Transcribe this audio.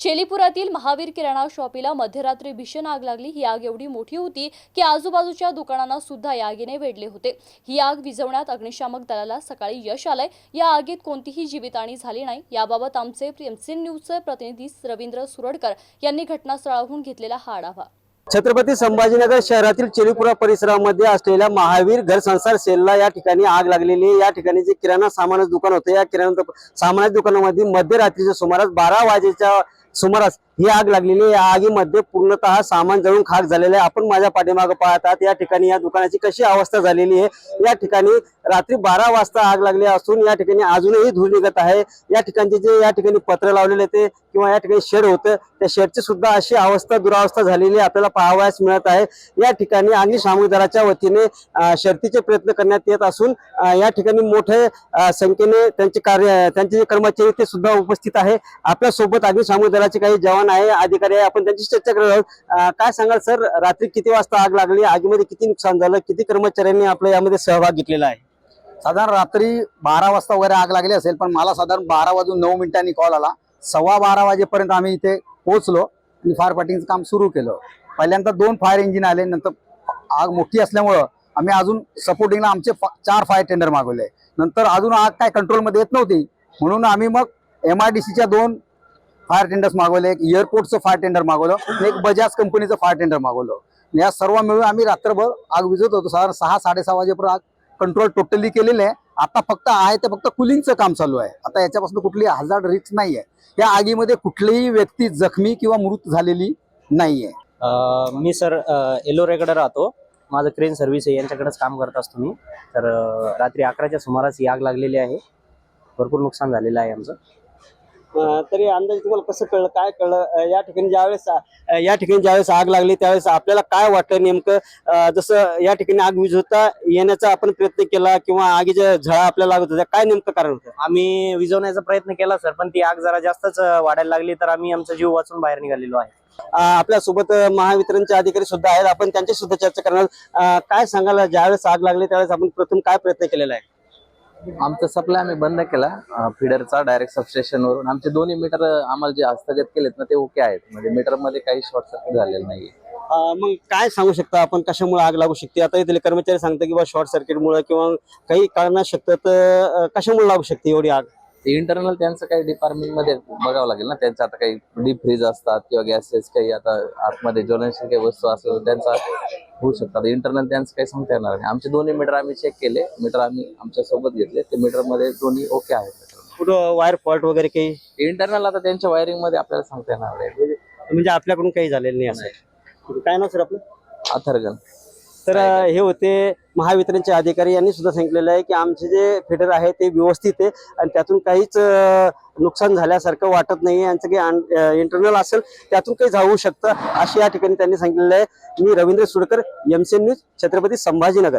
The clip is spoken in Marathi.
चेलीपुरातील महावीर किराणा शॉपीला मध्यरात्री भीषण आग लागली. ही आग एवढी मोठी होती की आजूबाजूच्या दुकानांना सुद्धा या आगीने वेढले होते. ही आग विझवण्यात अग्निशामक दलाला सकाळी यश आलंय. या आगीत कोणतीही जीवितहानी झाली नाही. याबाबत आमचे एमसीएन न्यूजचे प्रतिनिधी रवींद्र सुरडकर यांनी घटनास्थळाहून घेतलेला हा आढावा. छत्रपती संभाजीनगर शहरातील चेलीपुरा परिसरामध्ये असलेल्या महावीर घर संसार सेलला या ठिकाणी आग लागलेली या ठिकाणी जे किराणा सामानाचं दुकान होतं या किराणा सामानाच्या दुकानामध्ये मध्यरात्रीच्या सुमारास बारा वाजेच्या सुमारास ही आग लागलेली या आगीमध्ये पूर्णतः सामान जळून खाक झालेलं आहे. आपण माझ्या पाठीमागे पाहतात या ठिकाणी या दुकानाची कशी अवस्था झालेली आहे. या ठिकाणी रात्री बारा वाजता आग लागली असून या ठिकाणी अजूनही धूळ निघत आहे. या ठिकाणचे जे या ठिकाणी पत्र लावलेले ते किंवा या ठिकाणी शेड होतं त्या शेडची सुद्धा अशी अवस्था दुरावस्था झालेली आहे. आपल्याला पाहावयास मिळत आहे. या ठिकाणी अग्निशामक दलाच्या वतीने शर्तीचे प्रयत्न करण्यात येत असून या ठिकाणी मोठे संख्येने त्यांचे कार्य त्यांचे जे कर्मचारी ते सुद्धा उपस्थित आहे. आपल्यासोबत अग्निशामक दलाचे काही जवान आहे अधिकारी आहे आपण त्यांची चर्चा करत आहोत. काय सांगाल सर? रात्री किती वाजता आग लागली? आगीमध्ये किती नुकसान झालं? किती कर्मचाऱ्यांनी आपल्या यामध्ये सहभाग घेतलेला आहे? साधारण रात्री बारा वाजता वगैरे आग लागली असेल पण मला साधारण बारा वाजून नऊ मिनिटांनी कॉल आला. सव्वा बारा वाजेपर्यंत आम्ही इथे पोहोचलो आणि फायर फायटिंगचं काम सुरू केलं. पहिल्यांदा दोन फायर इंजिन आले नंतर आग मोठी असल्यामुळं आम्ही अजून सपोर्टिंगला आमचे फा- चार फायर टेंडर मागवले. नंतर अजून आग काय कंट्रोलमध्ये येत नव्हती. म्हणून आम्ही मग एम आय डी सीच्या दोन फायर टेंडर्स मागवले एक एअरपोर्टचं फायर टेंडर मागवलं आणि एक बजाज कंपनीचं फायर टेंडर मागवलं. या सर्व मिळून आम्ही रात्रभर आग विझत होतो. साधारण सहा साडेसहा वाजेपर्यंत आग कंट्रोल टोटली केलेलं आहे. आता फक्त आहे ते फक्त कुलिंगचं काम चालू आहे. आता याच्यापासून कुठली हजार्ड रिस्क नाही आहे या आगीमध्ये कुठलीही व्यक्ती जखमी किंवा मृत झालेली नाही आहे मी सर एलोरेकडे राहतो. माझं क्रेन सर्व्हिस आहे. यांच्याकडेच काम करत असतो मी. तर रात्री अकराच्या सुमारास ही आग लागलेली आहे. भरपूर नुकसान झालेलं आहे आमचं. तरी अंदाजे तुम्हाला कसं कळलं काय कळलं? या ठिकाणी ज्यावेळेस या ठिकाणी ज्यावेळेस आग लागली त्यावेळेस आपल्याला काय वाटतं नेमकं? जसं या ठिकाणी आग विझवता येण्याचा आपण प्रयत्न केला किंवा आगीच्या झळा आपल्याला लागत होत्या काय नेमकं कारण होतं? आम्ही विझवण्याचा प्रयत्न केला सर पण ती आग जरा जास्तच वाढायला लागली तर आम्ही आमचा जीव वाचून बाहेर निघालेलो आहे. आपल्यासोबत महावितरणचे अधिकारी सुद्धा आहेत आपण त्यांची सुद्धा चर्चा करणार. काय सांगाल ज्यावेळेस आग लागली त्यावेळेस आपण प्रथम काय प्रयत्न केलेला आहे? आमचा सप्लाय आम्ही बंद केला. फिडरचा डायरेक्ट सबस्टेशन वरून. आमचे दोन्ही मीटर आम्हाला जे हस्तगत केलेत ना ते ओके आहेत. म्हणजे मीटरमध्ये काही शॉर्ट सर्किट झालेलं नाहीये. अं, मग काय सांगू शकता आपण? कशामुळे आग लागू शकते? आता इथले कर्मचारी सांगतात की बा शॉर्ट सर्किटमुळे किंवा काही कारण शकतं तर कशामुळे लागू शकते एवढी आग? इंटरनल त्यांचं काही डिपार्टमेंटमध्ये बघावं लागेल ना. त्यांचं आता काही डीप फ्रीज असतात किंवा गॅसेस काही आता आतमध्ये ज्वलनशील काही वस्तू असतात त्यांचा होऊ शकतात इंटरनल त्यांचं काही सांगता येणार नाही. आमचे दोन्ही मीटर आम्ही चेक केले. मीटर आम्ही आमच्यासोबत घेतले. ते मीटरमध्ये दोन्ही ओके आहेत. कुठं वायर फॉल्ट वगैरे काही? इंटरनल आता त्यांच्या वायरिंगमध्ये आपल्याला सांगता येणार नाही. म्हणजे आपल्याकडून काही झालेलं नाही असं. काय नाव सर आपलं? अथर्गन. तर हे होते महावितरणचे अधिकारी. यांनी सुद्धा सांगितलेलं आहे की आमचे जे फिडर आहे ते व्यवस्थित आहे आणि त्यातून काहीच नुकसान झाल्यासारखं वाटत नाही यांचं काही इंटरनल असेल त्यातून काही जाऊ शकतं अशी या ठिकाणी त्यांनी सांगितलेलं आहे. मी रवींद्र सुडकर एमसीएन न्यूज छत्रपती संभाजीनगर.